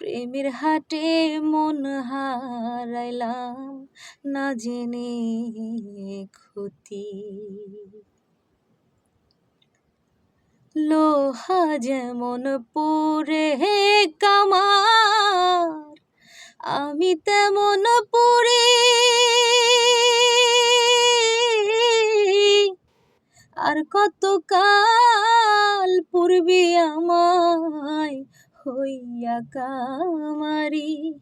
প্রেমের হাটে মন হারাইলাম না জেনে ক্ষতি। লোহা যেমন পরে কামার, আমি তেমন পড়ে আর কত কাল পূর্বে আমায় হইয়া কামারি,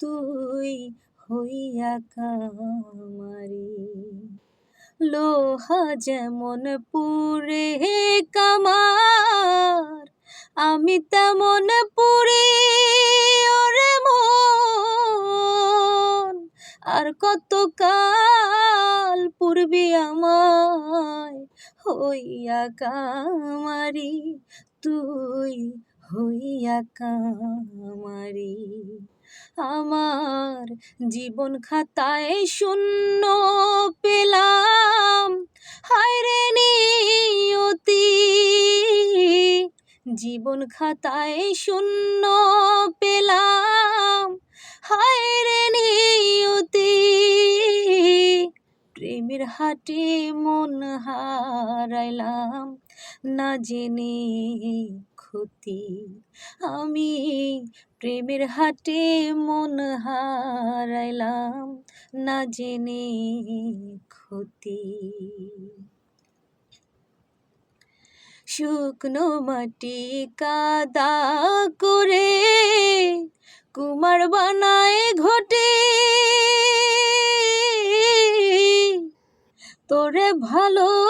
তুই হইয়া কামারি। লোহা যেমন পুরে কামার, আমি তেমন পুরে ওরে মন। আর কত কাল পূর্বে আমায়, হইয়া কামারি, তুই হইয়া কামারি। আমার জীবন খাতায় শূন্য পেলাম। হায়রে নিয়তি। জীবন খাতায় শূন্য পেলাম। হায়রে নিয়তি। প্রেমের হাটে মন হারাইলাম। না জেনে ক্ষতি। আমি প্রেমের হাটে মন হারাইলাম, না জেনে ক্ষতি। শুকনো মাটি কাদা করে কুমার বানায় ঘটে। তোরে ভালো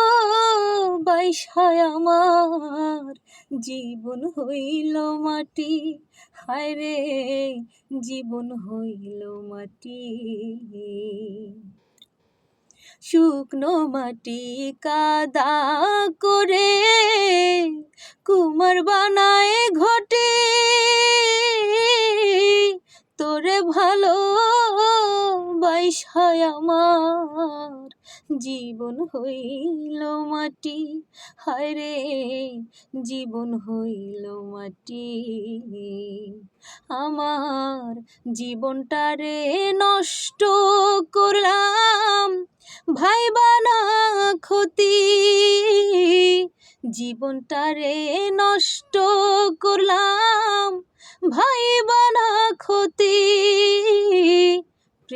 বাইসায় আমার জীবন হইল মাটি। হায় রে, জীবন হইল মাটি। শুকনো মাটি কাদা করে কুমার বানায় ঘটে। তোরে ভালো বাইসায় আমার। জীবন হইল মাটি হায় রে জীবন হইল মাটি। আমার জীবনটারে নষ্ট করলাম ভাই বানা ক্ষতি। জীবনটারে নষ্ট করলাম, ভাইবানা ক্ষতি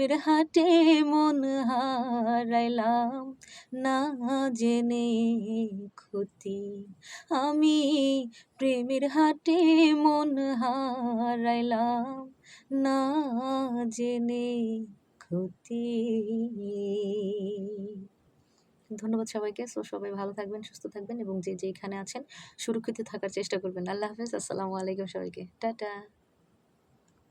প্রেমের হাটে মন হারাইলাম। না জেনে ক্ষতি। আমি প্রেমের হাটে মন হারাইলাম। না জেনে ক্ষতি। ধন্যবাদ সবাইকে। সো সবাই ভালো থাকবেন, সুস্থ থাকবেন এবং যে যেখানে আছেন সুরক্ষিত থাকার চেষ্টা করবেন। আল্লাহ হাফেজ। আসসালামু আলাইকুম সবাইকে। টাটা।